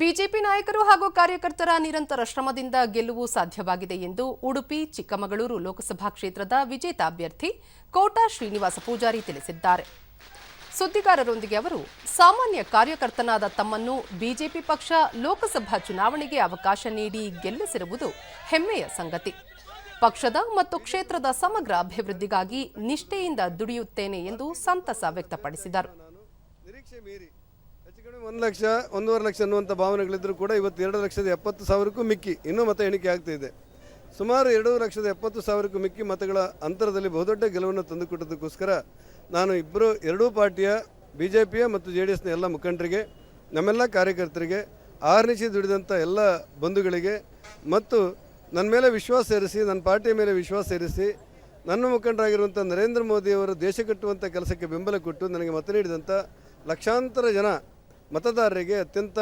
BJP ನಾಯಕರು ಹಾಗೂ ಕಾರ್ಯಕರ್ತರ ನಿರಂತರ ಶ್ರಮದಿಂದ ಗೆಲುವು ಸಾಧ್ಯವಾಗಿದೆ ಎಂದು ಉಡುಪಿ, ಚಿಕ್ಕಮಗಳೂರು ಲೋಕಸಭಾ ಕ್ಷೇತ್ರದ ವಿಜೇತ ಅಭ್ಯರ್ಥಿ ಕೋಟಾ ಶ್ರೀನಿವಾಸ ಪೂಜಾರಿ ತಿಳಿಸಿದ್ದಾರೆ. ಸುದ್ದಿಗಾರರೊಂದಿಗೆ ಅವರು, ಸಾಮಾನ್ಯ ಕಾರ್ಯಕರ್ತನಾದ ತಮ್ಮನ್ನು ಬಿಜೆಪಿ ಪಕ್ಷ ಲೋಕಸಭಾ ಚುನಾವಣೆಗೆ ಅವಕಾಶ ನೀಡಿ ಗೆಲ್ಲಿಸಿರುವುದು ಹೆಮ್ಮೆಯ ಸಂಗತಿ. ಪಕ್ಷದ ಮತ್ತು ಕ್ಷೇತ್ರದ ಸಮಗ್ರ ಅಭಿವೃದ್ಧಿಗಾಗಿ ನಿಷ್ಠೆಯಿಂದ ದುಡಿಯುತ್ತೇನೆ ಎಂದು ಸಂತಸ ವ್ಯಕ್ತಪಡಿಸಿದರು. ಹೆಚ್ಚು ಒಂದು ಲಕ್ಷ, ಒಂದೂವರೆ ಲಕ್ಷ ಅನ್ನುವಂಥ ಭಾವನೆಗಳಿದ್ದರೂ ಕೂಡ ಇವತ್ತು ಎರಡು ಲಕ್ಷದ ಎಪ್ಪತ್ತು ಸಾವಿರಕ್ಕೂ ಮಿಕ್ಕಿ. ಇನ್ನೂ ಮತ ಎಣಿಕೆ ಆಗ್ತಿದೆ ಸುಮಾರು ಎರಡು ಲಕ್ಷದ ಎಪ್ಪತ್ತು ಸಾವಿರಕ್ಕೂ ಮಿಕ್ಕಿ ಮತಗಳ ಅಂತರದಲ್ಲಿ ಬಹುದೊಡ್ಡ ಗೆಲುವನ್ನು ತಂದುಕೊಟ್ಟದಕ್ಕೋಸ್ಕರ ನಾನು ಇಬ್ಬರು ಎರಡೂ ಪಾರ್ಟಿಯ ಬಿ ಜೆ ಪಿಯ ಮತ್ತು ಜೆ ಡಿ ಎಸ್ನ ಎಲ್ಲ ಮುಖಂಡರಿಗೆ, ನಮ್ಮೆಲ್ಲ ಕಾರ್ಯಕರ್ತರಿಗೆ, ಆರ್ನಿಸಿ ದುಡಿದಂಥ ಎಲ್ಲ ಬಂಧುಗಳಿಗೆ ಮತ್ತು ನನ್ನ ಮೇಲೆ ವಿಶ್ವಾಸ ಸೇರಿಸಿ ನನ್ನ ಪಾರ್ಟಿಯ ಮೇಲೆ ವಿಶ್ವಾಸ ಸೇರಿಸಿ ನನ್ನ ಮುಖಂಡರಾಗಿರುವಂಥ ನರೇಂದ್ರ ಮೋದಿಯವರು ದೇಶ ಕಟ್ಟುವಂಥ ಕೆಲಸಕ್ಕೆ ಬೆಂಬಲ ಕೊಟ್ಟು ನನಗೆ ಮತ ನೀಡಿದಂಥ ಲಕ್ಷಾಂತರ ಜನ ಮತದಾರರಿಗೆ ಅತ್ಯಂತ